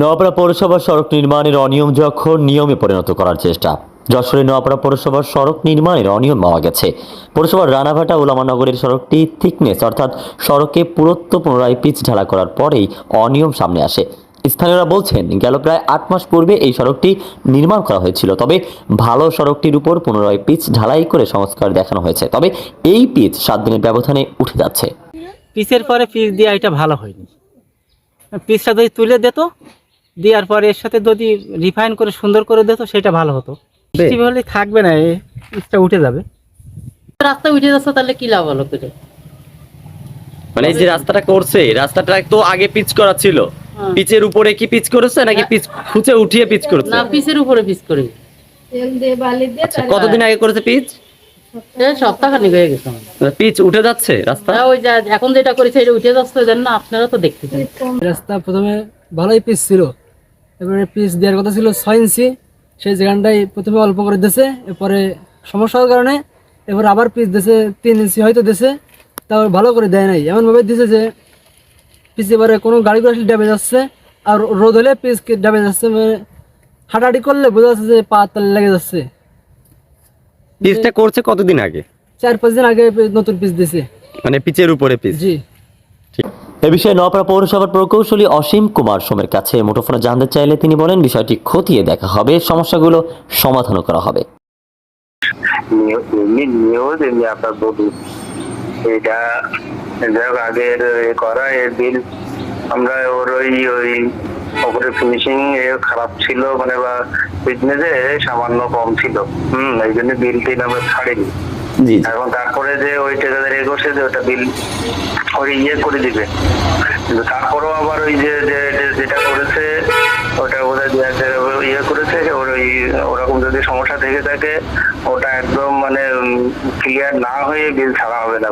নোয়াপাড়া পৌরসভার সড়ক নির্মাণের অনিয়ম যখন নিয়মে পরিণত করার চেষ্টা। যশোরে নোয়াপাড়া পৌরসভার সড়ক নির্মাণের অনিয়ম পাওয়া গেছে। পৌরসভার রানাভাটা উলামানগরের সড়কটি থিকনেস, অর্থাৎ সড়কে পুরত্ব পুনরায় পিচ ঢালা করার পরেই অনিয়ম সামনে আসে। স্থানীয়রা বলছেন, গেল প্রায় আট মাস পূর্বে এই সড়কটি নির্মাণ করা হয়েছিল, তবে ভালো সড়কটির উপর পুনরায় পিচ ঢালাই করে সংস্কার দেখানো হয়েছে। তবে এই পিচ সাত দিনের ব্যবধানে উঠে যাচ্ছে। পিচের পরে পিচ দেওয়া এটা ভালো হয়নি। পিচটা যদি তুলে দিত দেওয়ার পরে এর সাথে যদি রিফাইন করে সুন্দর করে দিত সেটা ভালো হতো। বৃষ্টি হলে থাকবে না পিচটা উঠে যাবে। রাস্তা উঠে যাচ্ছে তাহলে কি লাভ হলো করে মানে এই যে রাস্তাটা করছে রাস্তাটা তো আগে পিচ করা ছিল। হ্যাঁ। পিচের উপরে কি পিচ করেছে নাকি পিচ খুঁচে উঠিয়ে পিচ করেছে? না পিসের উপরে পিস করে আচ্ছা, কতদিন আগে করেছে পিচ? সপ্তাহখানিক হয়ে গেছে আমার। পিচ উঠে যাচ্ছে রাস্তা? হ্যাঁ, ওই যা এখন যেটা করেছে এটা উঠে যাচ্ছে জান না আপনারা তো দেখতেছেন রাস্তা প্রথমে ভালোই পিচ ছিল এবারে পিচ দেওয়ার কথা ছিল ছয় ইঞ্চি। সেই জায়গাটাই প্রথমে অল্প করে দিয়েছে এরপরে সমস্যার কারণে এবার আবার পিচ দিয়েছে তিন ইঞ্চি হয়তো দিয়েছে তাও ভালো করে দেয় নাই। এমনভাবে দিয়েছে যে পিচ এবারে কোনো গাড়ি ঘোড়া আসলে ডেবে যাচ্ছে আর রোদ হলে পিচ ড্যামেজ আসছে? মানে হাঁটাহাঁটি করলে বোঝা যাচ্ছে যে পা তালে লেগে যাচ্ছে। পিচটা করছে কতদিন আগে? চার পাঁচ দিন আগে নতুন পিস দিয়েছে মানে পিচের উপরে পিচ। জি। এ বিষয়ে নওপাড়া পৌরসভার প্রকৌশলী অসীম কুমার সোমের কাছে মুঠোফোনে জানতে চাইলে তিনি বলেন, বিষয়টি খতিয়ে দেখা হবে, সমস্যাগুলো সমাধান করা হবে। নিউজ এমনি আপনার এটা আগের করা, এর বিল আমরা ওর ওই ওই খারাপ ছিল মানে বা ফিটনেসে সামান্য কম ছিল। হুম, এই জন্য বিল আমরা ছাড়িনি। এখন তারপরে যে ওই ঠিকাদার এ করছে যে ওটা বিল ওই ইয়ে করে দিবে কিন্তু তারপরেও আবার ওই যে যেটা করেছে, ওটা বোধহয় দু ইয়ে করেছে ওর ওই, ওরকম যদি সমস্যা থেকে থাকে, ওটা একদম মানে ক্লিয়ার না হয়ে বিল ছাড়া হবে না?